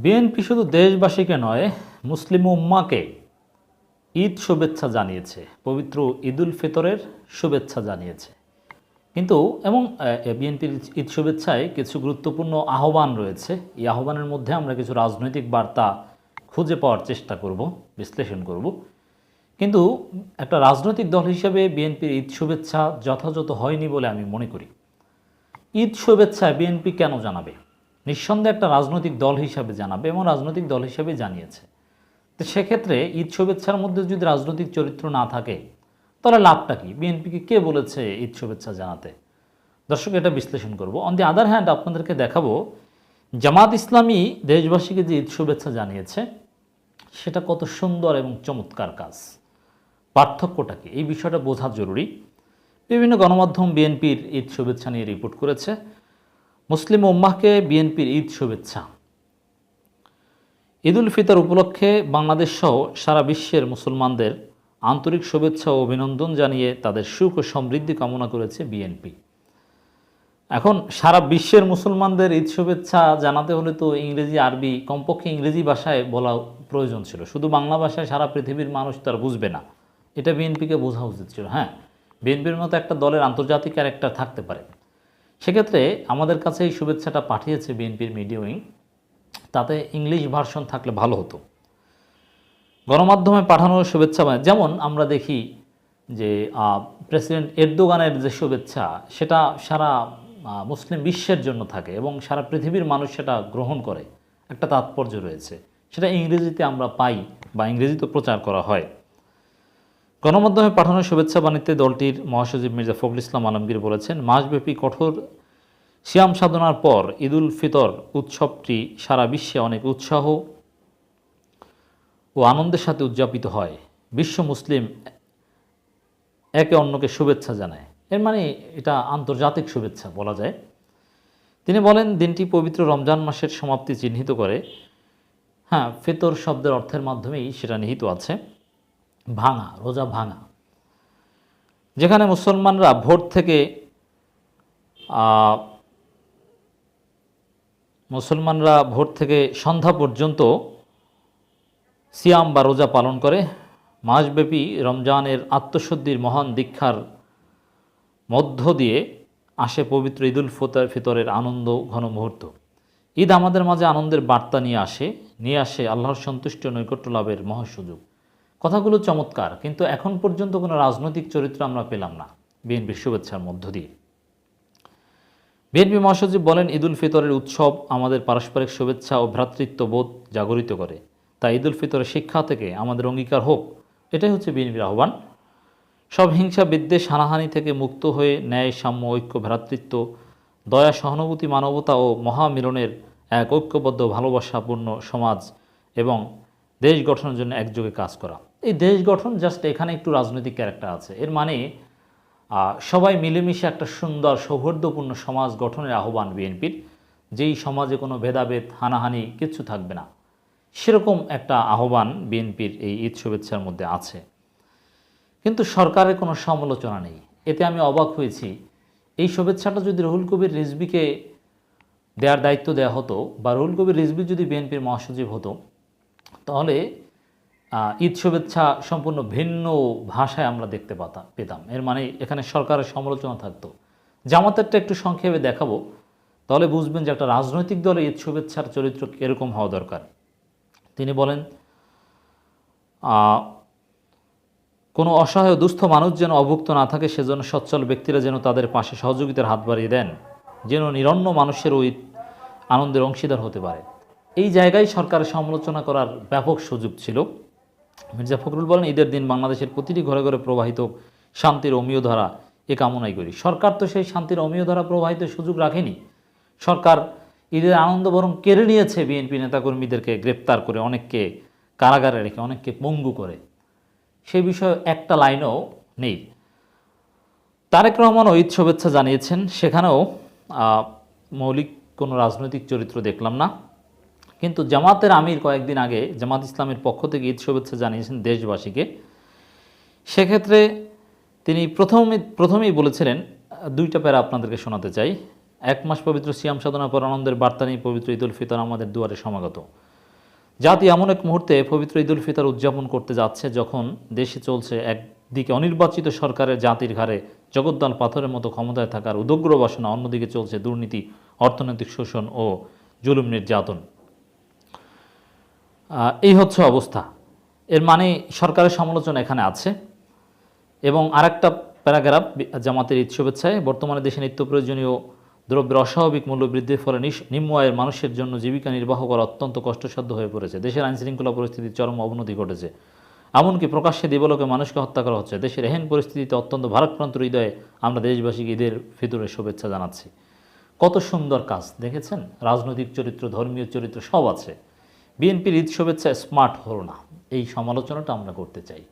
BNP শুধু দেশবাসীকে নয়, মুসলিম উম্মাকে ঈদ শুভেচ্ছা জানিয়েছে, পবিত্র ঈদুল ফিতরের শুভেচ্ছা জানিয়েছে। কিন্তু এবং বিএনপির ঈদ শুভেচ্ছায় কিছু গুরুত্বপূর্ণ আহ্বান রয়েছে। এই আহ্বানের মধ্যে আমরা কিছু রাজনৈতিক বার্তা খুঁজে পাওয়ার চেষ্টা করব, বিশ্লেষণ করব। কিন্তু একটা রাজনৈতিক দল হিসেবে বিএনপির ঈদ শুভেচ্ছা যথাযথ হয়নি বলে আমি মনে করি। ঈদ শুভেচ্ছা বিএনপি কেন জানাবে? নিঃসন্দেহে একটা রাজনৈতিক দল হিসাবে জানাবে এবং রাজনৈতিক দল হিসাবে জানিয়েছে। তো সেক্ষেত্রে ঈদ শুভেচ্ছার মধ্যে যদি রাজনৈতিক চরিত্র না থাকে, তাহলে লাভটা কি? বিএনপিকে কে বলেছে ঈদ শুভেচ্ছা জানাতে? দর্শক, এটা বিশ্লেষণ করব। অন দি আদার হ্যান্ড আপনাদেরকে দেখাবো, জামাত ইসলামী দেশবাসীকে যে ঈদ শুভেচ্ছা জানিয়েছে, সেটা কত সুন্দর এবং চমৎকার কাজ। পার্থক্যটা কি? এই বিষয়টা বোঝা জরুরি। বিভিন্ন গণমাধ্যম বিএনপির ঈদ শুভেচ্ছা নিয়ে রিপোর্ট করেছে। মুসলিম উম্মাহকে বিএনপির ঈদ শুভেচ্ছা। ঈদুল ফিতর উপলক্ষে বাংলাদেশ সহ সারা বিশ্বের মুসলমানদের আন্তরিক শুভেচ্ছা ও অভিনন্দন জানিয়ে তাদের সুখ ও সমৃদ্ধি কামনা করেছে বিএনপি। এখন সারা বিশ্বের মুসলমানদের ঈদ শুভেচ্ছা জানাতে হলে তো ইংরেজি, আরবি, কমপক্ষে ইংরেজি ভাষায় বলা প্রয়োজন ছিল। শুধু বাংলা ভাষায় সারা পৃথিবীর মানুষ তার বুঝবে না। এটা বিএনপিকে বোঝা উচিত ছিল হ্যাঁ। বিএনপির মতো একটা দলের আন্তর্জাতিক ক্যারেক্টার থাকতে পারে। সেক্ষেত্রে আমাদের কাছে এই শুভেচ্ছাটা পাঠিয়েছে বিএনপির মিডিয়া উইং। তাতে ইংলিশ ভার্সন থাকলে ভালো হতো। গণমাধ্যমে পাঠানো শুভেচ্ছা মানে যেমন আমরা দেখি যে প্রেসিডেন্ট এরদোগানের যে শুভেচ্ছা, সেটা সারা মুসলিম বিশ্বের জন্য থাকে এবং সারা পৃথিবীর মানুষ সেটা গ্রহণ করে। একটা তাৎপর্য রয়েছে। সেটা ইংরেজিতে আমরা পাই বা ইংরেজিতে প্রচার করা হয়। গণমাধ্যমে পাঠানো শুভেচ্ছা বাণীতে দলটির মহাসচিব মির্জা ফখরুল ইসলাম আলমগীর বলেছেন, মাসব্যাপী কঠোর সিয়াম সাধনার পর ঈদুল ফিতর উৎসবটি সারা বিশ্বে অনেক উৎসাহ ও আনন্দের সাথে উদযাপিত হয়। বিশ্ব মুসলিম একে অন্যকে শুভেচ্ছা জানায়। এর মানে এটা আন্তর্জাতিক শুভেচ্ছা বলা যায়। তিনি বলেন, দিনটি পবিত্র রমজান মাসের সমাপ্তি চিহ্নিত করে। হ্যাঁ ফিতর শব্দের অর্থের মাধ্যমেই সেটা নিহিত আছে। ভাঙা, রোজা ভাঙা। যেখানে মুসলমানরা ভোর থেকে মুসলমানরা ভোর থেকে সন্ধ্যা পর্যন্ত সিয়াম বা রোজা পালন করে। মাসব্যাপী রমজানের আত্মশুদ্ধির মহান দীক্ষার মধ্য দিয়ে আসে পবিত্র ঈদুল ফিতর ফিতরের আনন্দ ঘন মুহূর্ত। ঈদ আমাদের মাঝে আনন্দের বার্তা নিয়ে আসে নিয়ে আসে আল্লাহর সন্তুষ্ট নৈকট্য লাভের মহাসুযোগ। কথাগুলো চমৎকার, কিন্তু এখন পর্যন্ত কোনো রাজনৈতিক চরিত্র আমরা পেলাম না বিএনপির শুভেচ্ছার মধ্য দিয়ে। বিএনপি মহাসচিব বলেন, ঈদুল ফিতরের উৎসব আমাদের পারস্পরিক শুভেচ্ছা ও ভ্রাতৃত্ববোধ জাগরিত করে। তাই ঈদুল ফিতরের শিক্ষা থেকে আমাদের অঙ্গীকার হোক, এটাই হচ্ছে বিএনপির আহ্বান। সব হিংসা, বিদ্বেষ, হানাহানি থেকে মুক্ত হয়ে ন্যায়, সাম্য, ঐক্য, ভ্রাতৃত্ব, দয়া, সহানুভূতি, মানবতা ও মহামিলনের এক ঐক্যবদ্ধ, ভালোবাসাপূর্ণ সমাজ এবং দেশ গঠনের জন্য একযোগে কাজ করা। এই দেশ গঠন জাস্ট এখানে একটু রাজনৈতিক ক্যারেক্টার আছে। এর মানে সবাই মিলেমিশে একটা সুন্দর, সৌহার্দ্যপূর্ণ সমাজ গঠনের আহ্বান বিএনপির, যেই সমাজে কোনো ভেদাভেদ, হানাহানি কিচ্ছু থাকবে না। সেরকম একটা আহ্বান বিএনপির এই ঈদ শুভেচ্ছার মধ্যে আছে। কিন্তু সরকারের কোনো সমালোচনা নেই। এতে আমি অবাক হয়েছি। এই শুভেচ্ছাটা যদি রহুল কবির রিজবিকে দেওয়ার দায়িত্ব দেওয়া হতো বা রহুল কবির রিজবি যদি বিএনপির মহাসচিব হতো তাহলে ঈদ শুভেচ্ছা সম্পূর্ণ ভিন্ন ভাষায় আমরা দেখতে পাতা, পেতাম। এর মানে এখানে সরকারের সমালোচনা থাকতো। জামাতেরটা একটু সংক্ষেপে দেখাবো। তাহলে বুঝবেন যে একটা রাজনৈতিক দলের ঈদ শুভেচ্ছার চরিত্র কীরকম হওয়া দরকার। তিনি বলেন কোনো অসহায় দুস্থ মানুষ যেন অভুক্ত না থাকে, সেজন্য সচ্ছল ব্যক্তিরা যেন তাদের পাশে সহযোগিতার হাত বাড়িয়ে দেন, যেন নিরন্ন মানুষের ওই আনন্দের অংশীদার হতে পারে। এই জায়গায় সরকারের সমালোচনা করার ব্যাপক সুযোগ ছিল। মির্জা ফখরুল বলেন, ঈদের দিন বাংলাদেশের প্রতিটি ঘরে ঘরে প্রবাহিত শান্তির অমীয় ধারা এ কামনাই করি। সরকার তো সেই শান্তির অমীয় ধারা প্রবাহিত সুযোগ রাখেনি। সরকার ঈদের আনন্দ বরং কেড়ে নিয়েছে বিএনপি নেতাকর্মীদেরকে, গ্রেপ্তার করে, অনেককে কারাগারে রেখে, অনেককে পঙ্গু করে। সে বিষয়ে একটা লাইনও নেই। তারেক রহমান ঈদ শুভেচ্ছা জানিয়েছেন। সেখানেও মৌলিক কোনো রাজনৈতিক চরিত্র দেখলাম না। কিন্তু জামাতের আমির কয়েকদিন আগে জামাত ইসলামের পক্ষ থেকে ঈদ শুভেচ্ছা জানিয়েছেন দেশবাসীকে। সেক্ষেত্রে তিনি প্রথমে, প্রথমেই বলেছিলেন, দুইটা প্যারা আপনাদেরকে শোনাতে চাই। এক মাস পবিত্র সিয়াম সাধনা পর আনন্দের বার্তা নিয়ে পবিত্র ঈদুল ফিতর আমাদের দুয়ারে সমাগত। জাতি এমন এক মুহূর্তে পবিত্র ঈদুল ফিতর উদযাপন করতে যাচ্ছে যখন দেশে চলছে একদিকে অনির্বাচিত সরকারের জাতির ঘাড়ে জগদ্দল পাথরের মতো ক্ষমতায় থাকার উদগ্র বাসনা, অন্যদিকে চলছে দুর্নীতি, অর্থনৈতিক শোষণ ও জুলুম নির্যাতন। এই হচ্ছে অবস্থা। এর মানে সরকারের সমালোচনা এখানে আছে। এবং আরেকটা প্যারাগ্রাফ জামাতের ঈদ শুভেচ্ছায়, বর্তমানে দেশে নিত্য প্রয়োজনীয় দ্রব্যের অস্বাভাবিক মূল্য বৃদ্ধির ফলে নিম্ন আয়ের মানুষের জন্য জীবিকা নির্বাহ করা অত্যন্ত কষ্টসাধ্য হয়ে পড়েছে। দেশের আইনশৃঙ্খলা পরিস্থিতির চরম অবনতি ঘটেছে। এমনকি প্রকাশ্যে দিবলোকে মানুষকে হত্যা করা হচ্ছে। দেশের এহেন পরিস্থিতিতে অত্যন্ত ভারাক্রান্ত হৃদয়ে আমরা দেশবাসীকে ঈদের ফিতরের শুভেচ্ছা জানাচ্ছি। কত সুন্দর কাজ, দেখেছেন? রাজনৈতিক চরিত্র, ধর্মীয় চরিত্র সব আছে। বিএনপির ঈদ শুভেচ্ছা স্মার্ট হলো না। এই সমালোচনাটা আমরা করতে চাই।